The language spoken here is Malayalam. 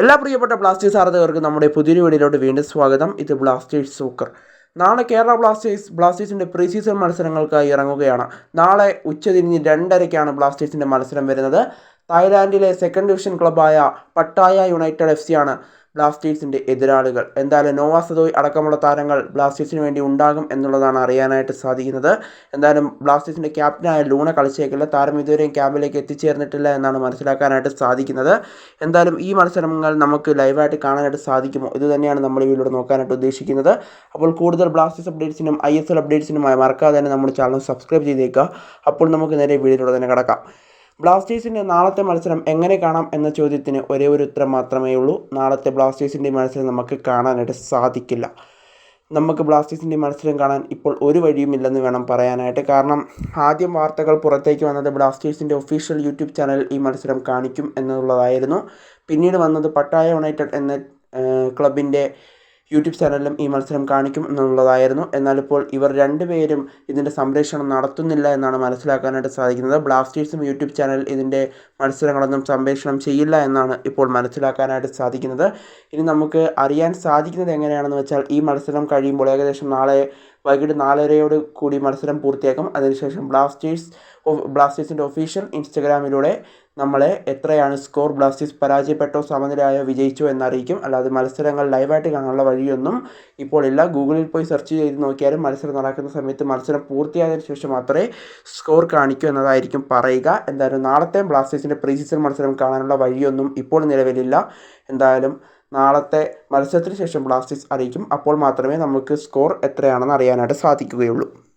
എല്ലാ പ്രിയപ്പെട്ട ബ്ലാസ്റ്റേഴ്സ് ആരാധകർക്കും നമ്മുടെ പുതിയ വീഡിയോയിലോട്ട് വീണ്ടും സ്വാഗതം. ഇത് ബ്ലാസ്റ്റേഴ്സ് സൂക്കർ. നാളെ കേരള ബ്ലാസ്റ്റേഴ്സ് ബ്ലാസ്റ്റേഴ്സിന്റെ പ്രീ സീസൺ മത്സരങ്ങൾക്കായി ഇറങ്ങുകയാണ്. നാളെ ഉച്ചതിരിഞ്ഞ് രണ്ടരയ്ക്കാണ് ബ്ലാസ്റ്റേഴ്സിന്റെ മത്സരം വരുന്നത്. തായ്ലാൻഡിലെ സെക്കൻഡ് ഡിവിഷൻ ക്ലബ്ബായ പട്ടായ യുണൈറ്റഡ് എഫ് സിയാണ് ബ്ലാസ്റ്റേഴ്സിന്റെ എതിരാളികൾ. എന്തായാലും നോവാ സദോയ് അടക്കമുള്ള താരങ്ങൾ ബ്ലാസ്റ്റേഴ്സിന് വേണ്ടി ഉണ്ടാകും എന്നുള്ളതാണ് അറിയാനായിട്ട് സാധിക്കുന്നത്. എന്തായാലും ബ്ലാസ്റ്റേഴ്സിന്റെ ക്യാപ്റ്റനായ ലൂണ കളിച്ചേക്കില്ല താരം ഇതുവരെയും ക്യാമ്പിലേക്ക് എത്തിച്ചേർന്നിട്ടില്ല എന്നാണ് മനസ്സിലാക്കാനായിട്ട് സാധിക്കുന്നത്. എന്തായാലും ഈ മത്സരങ്ങൾ നമുക്ക് ലൈവായിട്ട് കാണാനായിട്ട് സാധിക്കുമോ? ഇത് തന്നെയാണ് നമ്മൾ ഈ വീഡിയോ നോക്കാനായിട്ട് ഉദ്ദേശിക്കുന്നത്. അപ്പോൾ കൂടുതൽ ബ്ലാസ്റ്റേഴ്സ് അപ്ഡേറ്റ്സിനും ഐ എസ് എൽ അപ്ഡേറ്റ്സിനുമായി മറക്കാതെ തന്നെ നമ്മുടെ ചാനൽ സബ്സ്ക്രൈബ് ചെയ്തേക്കുക. അപ്പോൾ നമുക്ക് നേരെ വീഡിയോയിലൂടെ തന്നെ കിടക്കാം. ബ്ലാസ്റ്റേഴ്സിന്റെ നാളത്തെ മത്സരം എങ്ങനെ കാണാം എന്ന ചോദ്യത്തിന് ഒരേ ഒരു ഉത്തരം മാത്രമേ ഉള്ളൂ. നാളത്തെ ബ്ലാസ്റ്റേഴ്സിന്റെ മത്സരം നമുക്ക് കാണാനായിട്ട് സാധിക്കില്ല. നമുക്ക് ബ്ലാസ്റ്റേഴ്സിന്റെ മത്സരം കാണാൻ ഇപ്പോൾ ഒരു വഴിയുമില്ലെന്ന് വേണം പറയാനായിട്ട്. കാരണം ആദ്യം വാർത്തകൾ പുറത്തേക്ക് വന്നത് ബ്ലാസ്റ്റേഴ്സിന്റെ ഒഫീഷ്യൽ യൂട്യൂബ് ചാനൽ ഈ മത്സരം കാണിക്കും എന്നുള്ളതായിരുന്നു. പിന്നീട് വന്നത് പട്ടായ യുണൈറ്റഡ് എന്ന ക്ലബിന്റെ യൂട്യൂബ് ചാനലിലും ഈ മത്സരം കാണിക്കും എന്നുള്ളതായിരുന്നു. എന്നാൽ ഇപ്പോൾ ഇവർ രണ്ടുപേരും ഇതിന്റെ സംപ്രേഷണം നടത്തുന്നില്ല എന്നാണ് മനസ്സിലാക്കാനായിട്ട് സാധിക്കുന്നത്. ബ്ലാസ്റ്റേഴ്സും യൂട്യൂബ് ചാനൽ ഇതിന്റെ മത്സരങ്ങളൊന്നും സംപ്രേഷണം ചെയ്യില്ല എന്നാണ് ഇപ്പോൾ മനസ്സിലാക്കാനായിട്ട് സാധിക്കുന്നത്. ഇനി നമുക്ക് അറിയാൻ സാധിക്കുന്നത് എങ്ങനെയാണെന്ന് വെച്ചാൽ ഈ മത്സരം കഴിയുമ്പോൾ ഏകദേശം നാളെ വൈകിട്ട് നാലരയോട് കൂടി മത്സരം പൂർത്തിയാക്കും. അതിനുശേഷം ബ്ലാസ്റ്റേഴ്സ് ബ്ലാസ്റ്റേഴ്സിന്റെ ഒഫീഷ്യൽ ഇൻസ്റ്റഗ്രാമിലൂടെ നമ്മളെ എത്രയാണ് സ്കോർ ബ്ലാസ്റ്റേഴ്സ് പരാജയപ്പെട്ടോ സമനിലയോ വിജയിച്ചോ എന്നറിയിക്കും. അല്ലാതെ മത്സരങ്ങൾ ലൈവായിട്ട് കാണാനുള്ള വഴിയൊന്നും ഇപ്പോൾ ഇല്ല ഗൂഗിളിൽ പോയി സെർച്ച് ചെയ്ത് നോക്കിയാലും മത്സരം നടക്കുന്ന സമയത്ത് മത്സരം പൂർത്തിയായതിനു ശേഷം മാത്രമേ സ്കോർ കാണിക്കൂ എന്നതായിരിക്കും പറയുക. എന്തായാലും നാളത്തെ ബ്ലാസ്റ്റേഴ്സിന്റെ പ്രീ സീസൺ മത്സരം കാണാനുള്ള വഴിയൊന്നും ഇപ്പോൾ നിലവിലില്ല. എന്തായാലും നാളത്തെ മത്സരത്തിന് ശേഷം ബ്ലാസ്റ്റേഴ്സ് അറിയിക്കും. അപ്പോൾ മാത്രമേ നമുക്ക് സ്കോർ എത്രയാണെന്ന് അറിയാനായിട്ട് സാധിക്കുകയുള്ളൂ.